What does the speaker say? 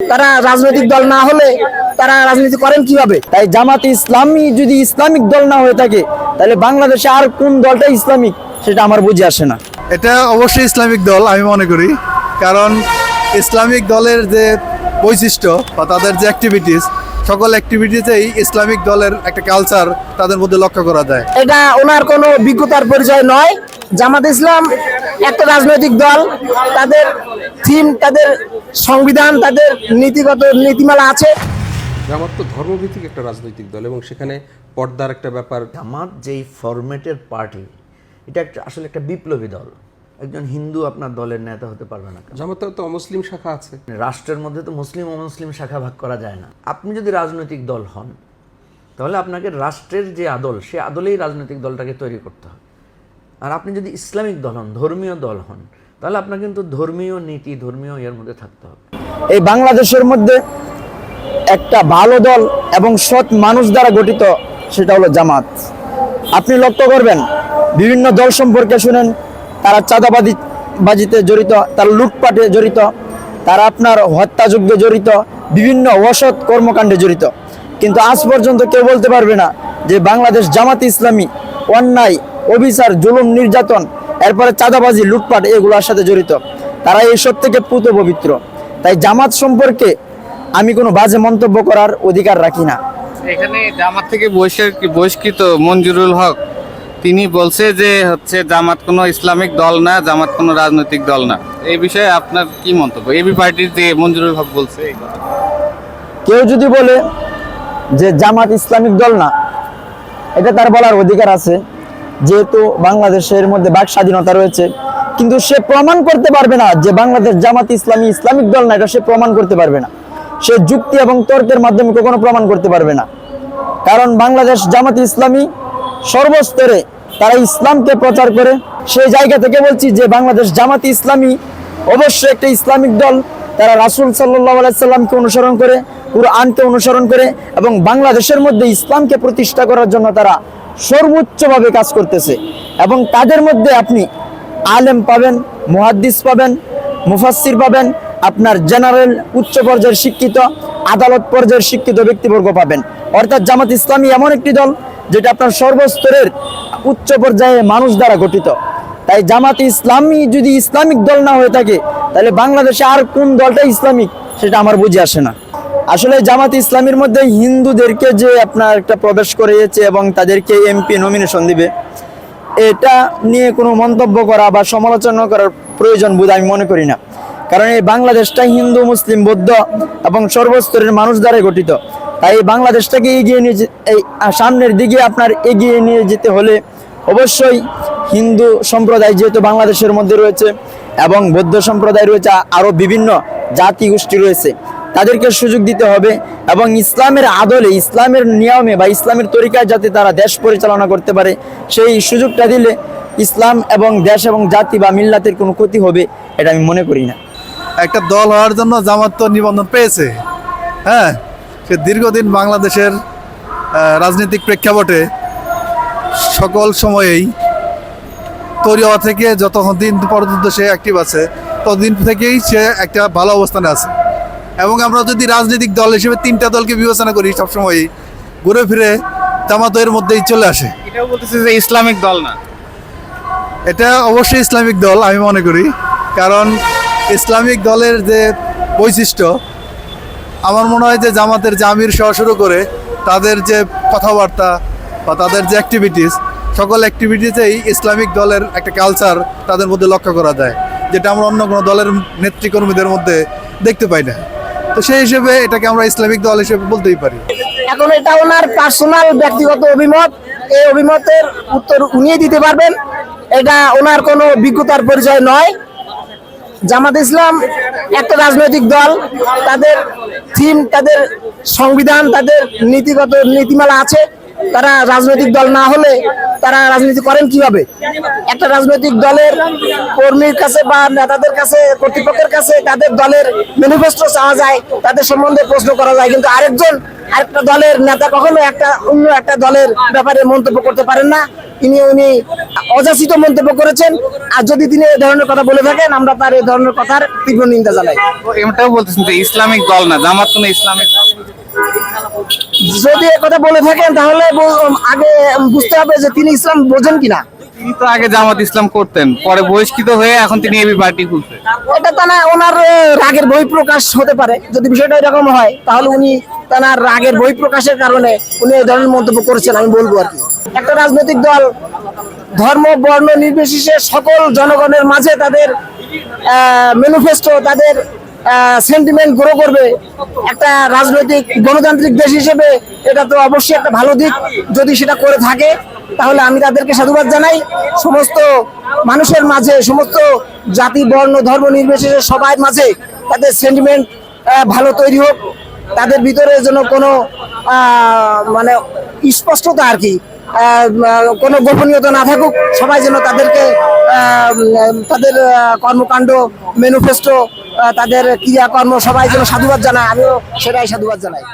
তারা রাজনৈতিক দল না হলে তারা রাজনীতি করেন কীভাবে? তাই জামাত ইসলামী যদি ইসলামিক দল না হয়ে থাকে তাহলে বাংলাদেশে আর কোন দলটা ইসলামিক সেটা আমার বুঝে আসে না। এটা অবশ্যই ইসলামিক দল আমি মনে করি। কারণ ইসলামিক দলের যে বৈশিষ্ট্য বা তাদের যে অ্যাক্টিভিটিস সকল অ্যাক্টিভিটিতেই ইসলামিক দলের একটা কালচার তাদের মধ্যে লক্ষ্য করা যায়। এটা ওনার কোনো বিজ্ঞতার পরিচয় নয়। জামাত ইসলাম একটা রাজনৈতিক দল তাদের থিম তাদের সংবিধান তাদের নীতিগত নীতিমালা আছে। জামাত তো ধর্মভিত্তিক একটা রাজনৈতিক দল এবং সেখানে পর্দার একটা ব্যাপার। জামাত যেই ফরম্যাটের পার্টি এটা একটা আসলে একটা বিপ্লবী দল। একজন হিন্দু আপনার দলের নেতা হতে পারবে না জামাতের তো অমুসলিম শাখা আছে। রাষ্ট্রের মধ্যে তো মুসলিম অমুসলিম শাখা ভাগ করা যায় না। আপনি যদি রাজনৈতিক দল হন তাহলে আপনাকে রাষ্ট্রের যে আদল সে আদলেই রাজনৈতিক দলটাকে তৈরি করতে হবে। আর আপনি যদি ইসলামিক দল হন ধর্মীয় দল হন তাহলে আপনার কিন্তু ধর্মীয় নীতি, ধর্মীয় ইয়ের মধ্যে থাকতে হবে। এই বাংলাদেশের মধ্যে একটা ভালো দল এবং সৎ মানুষ দ্বারা গঠিত সেটা হলো জামাত। আপনি লক্ষ্য করবেন, বিভিন্ন দল সম্পর্কে শুনেন, তারা চাঁদাবাদি বাজিতে জড়িত, তারা লুটপাটে জড়িত, তারা আপনার হত্যাযজ্ঞে জড়িত, বিভিন্ন অসৎ কর্মকাণ্ডে জড়িত। কিন্তু আজ পর্যন্ত কেউ বলতে পারবে না যে বাংলাদেশ জামাত ইসলামী অন্যায়, অবিচার, জুলুম, নির্যাতন এরপরে চাঁদাবাজি লুটপাট এগুলোর সাথে জড়িত। তারা এইসব থেকে পুত পবিত্র। তাই জামাত সম্পর্কে আমি কোনো বাজে মন্তব্য করার অধিকার রাখি না। এখানে জামাত থেকে বহিষ্কৃত মঞ্জুরুল হক তিনি বলছে যে হচ্ছে জামাত কোনো ইসলামিক দল না জামাত কোনো রাজনৈতিক দল না। এই বিষয়ে আপনার কি মন্তব্য? এবি পার্টির যে মঞ্জুরুল হক বলছে কেউ যদি বলে যে জামাত ইসলামিক দল না এটা তার বলার অধিকার আছে। যেহেতু বাংলাদেশের মধ্যে বাক স্বাধীনতা রয়েছে, কিন্তু সে প্রমাণ করতে পারবে না যে বাংলাদেশ জামাত ইসলামী ইসলামিক দল না, এটা সে প্রমাণ করতে পারবে না। সে যুক্তি এবং তর্কের মাধ্যমে কখনো প্রমাণ করতে পারবে না। কারণ বাংলাদেশ জামাত ইসলামী সর্বস্তরে তারা ইসলামকে প্রচার করে। সেই জায়গা থেকে বলছি যে বাংলাদেশ জামাত ইসলামী অবশ্যই একটা ইসলামিক দল। তারা রাসুল সাল্লাহ সাল্লামকে অনুসরণ করে পুরো আনকে অনুসরণ করে এবং বাংলাদেশের মধ্যে ইসলামকে প্রতিষ্ঠা করার জন্য তারা সর্বোচ্চভাবে কাজ করতেছে। এবং তাদের মধ্যে আপনি আলেম পাবেন, মুহাদ্দিস পাবেন, মুফাসসির পাবেন, আপনার জেনারেল, উচ্চ পর্যায়ের শিক্ষিত, আদালত পর্যায়ের শিক্ষিত ব্যক্তিবর্গ পাবেন। অর্থাৎ জামাত ইসলামী এমন একটি দল যেটা আপনার সর্বস্তরের উচ্চ পর্যায়ে মানুষ দ্বারা গঠিত। তাই জামাত ইসলামী যদি ইসলামিক দল না হয়ে থাকে, তাহলে বাংলাদেশে আর কোন দলটা ইসলামিক, সেটা আমার বুঝে আসে না। আসলে জামাত ইসলামের মধ্যে হিন্দুদেরকে যে আপনার একটা প্রবেশ করিয়েছে এবং তাদেরকে এমপি নমিনেশন দিবে, এটা নিয়ে কোনো মন্তব্য করা বা সমালোচনা করার প্রয়োজন বোধ আমি মনে করি না। কারণ এই বাংলাদেশটা হিন্দু, মুসলিম, বৌদ্ধ এবং সর্বস্তরের মানুষ দ্বারা গঠিত। তাই এই বাংলাদেশটাকে এগিয়ে নিয়ে এই সামনের দিকে আপনার এগিয়ে নিয়ে যেতে হলে অবশ্যই হিন্দু সম্প্রদায় যেহেতু বাংলাদেশের মধ্যে রয়েছে এবং বৌদ্ধ সম্প্রদায় রয়েছে, আরও বিভিন্ন জাতি গোষ্ঠী রয়েছে। তাদেরকে সুযোগ দিতে হবে এবং ইসলামের আদলে, ইসলামের নিয়মে বা ইসলামের তরিকায় যাতে তারা দেশ পরিচালনা করতে পারে, সেই সুযোগটা দিলে ইসলাম এবং দেশ এবং জাতি বা মিল্লাতের কোনো ক্ষতি হবে এটা আমি মনে করি না। একটা দল হওয়ার জন্য জামাত তো নিবন্ধন পেয়েছে। হ্যাঁ সে দীর্ঘদিন বাংলাদেশের রাজনৈতিক প্রেক্ষাপটে সকল সময়েই তৈরি হওয়া থেকে যত দিন পর্যন্ত সে অ্যাক্টিভ আছে, ততদিন থেকেই সে একটা ভালো অবস্থানে আছে। এবং আমরা যদি রাজনৈতিক দল হিসেবে তিনটা দলকে বিবেচনা করি সবসময়ই ঘুরে ফিরে জামাত এর মধ্যেই চলে আসে। এটাও বলতেছে যে ইসলামিক দল না। এটা অবশ্যই ইসলামিক দল আমি মনে করি। কারণ ইসলামিক দলের যে বৈশিষ্ট্য আমার মনে হয় যে জামাতের জামির সহ শুরু করে তাদের যে কথাবার্তা বা তাদের যে অ্যাক্টিভিটিস সকল অ্যাক্টিভিটিসেই ইসলামিক দলের একটা কালচার তাদের মধ্যে লক্ষ্য করা যায় যেটা আমরা অন্য কোনো দলের নেতৃকর্মীদের মধ্যে দেখতে পাই না। তো সেই হিসেবে এটাকে আমরা ইসলামিক দল হিসেবে বলতেই পারি। এখন এটা ওনার পার্সোনাল ব্যক্তিগত অভিমত। এই অভিমতের উত্তর উনিই দিতে পারবেন। এটা ওনার কোনো বিজ্ঞতার পরিচয় নয়। জামাত ইসলাম একটা রাজনৈতিক দল। তাদের থিম তাদের সংবিধান, তাদের নীতিগত নীতিমালা আছে। তারা রাজনৈতিক দল না হলে তারা রাজনীতি করেন কীভাবে? একটা রাজনৈতিক দলের কর্মীর কাছে বা নেতাদের কাছে, কর্তৃপক্ষের কাছে তাদের দলের ম্যানিফেস্টো চাওয়া যায়, তাদের সম্বন্ধে প্রশ্ন করা যায়। কিন্তু আরেকজন, আরেকটা দলের নেতা কখনো একটা, অন্য একটা দলের ব্যাপারে মন্তব্য করতে পারেন না। তিনি উনি অযাচিত মন্তব্য করেছেন। আর যদি তিনি এই ধরনের কথা বলে থাকেন, আমরা তার এই ধরনের কথার তীব্র নিন্দা জানাই। এটাও বলতেছেন যে ইসলামিক দল না, জামাত কোনো ইসলামিক। যদি কথা বলে থাকেন তাহলে আগে বুঝতে হবে যে তিনি ইসলাম বোঝেন কিনা। তিনি তো আগে জামাত ইসলাম করতেন পরে বহিষ্কৃত হয়ে এখন তিনি এবি পার্টি খুলছে। এটা তানা ওনার আহ, রাগের বহিঃপ্রকাশ হতে পারে। যদি বিষয়টা এরকম হয় তাহলে উনি তার রাগের বহিঃপ্রকাশের কারণে উনি এই ধরনের মন্তব্য করেছেন আমি বলব আর কি। একটা রাজনৈতিক দল ধর্ম বর্ণ নির্বিশেষে সকল জনগণের মাঝে তাদের ম্যানিফেস্টো তাদের সেন্টিমেন্ট গ্রো করবে। একটা রাজনৈতিক গণতান্ত্রিক দেশ হিসেবে এটা তো অবশ্যই একটা ভালো দিক। যদি সেটা করে থাকে, তাহলে আমি তাদেরকে সাধুবাদ জানাই। সমস্ত মানুষের মাঝে, সমস্ত জাতি, বর্ণ, ধর্ম নির্বিশেষে সবার মাঝে তাদের সেন্টিমেন্ট ভালো তৈরি হোক। তাদের ভিতরে যেন কোনো মানে স্পষ্টতা আর কি কোনো গোপনীয়তা না থাকুক, সবাই যেন তাদেরকে তাদের কর্মকাণ্ড ম্যানিফেস্টো তাদের ক্রিয়া কর্ম সবাই যেন সাধুবাদ জানায় আমিও সেটাই সাধুবাদ জানাই।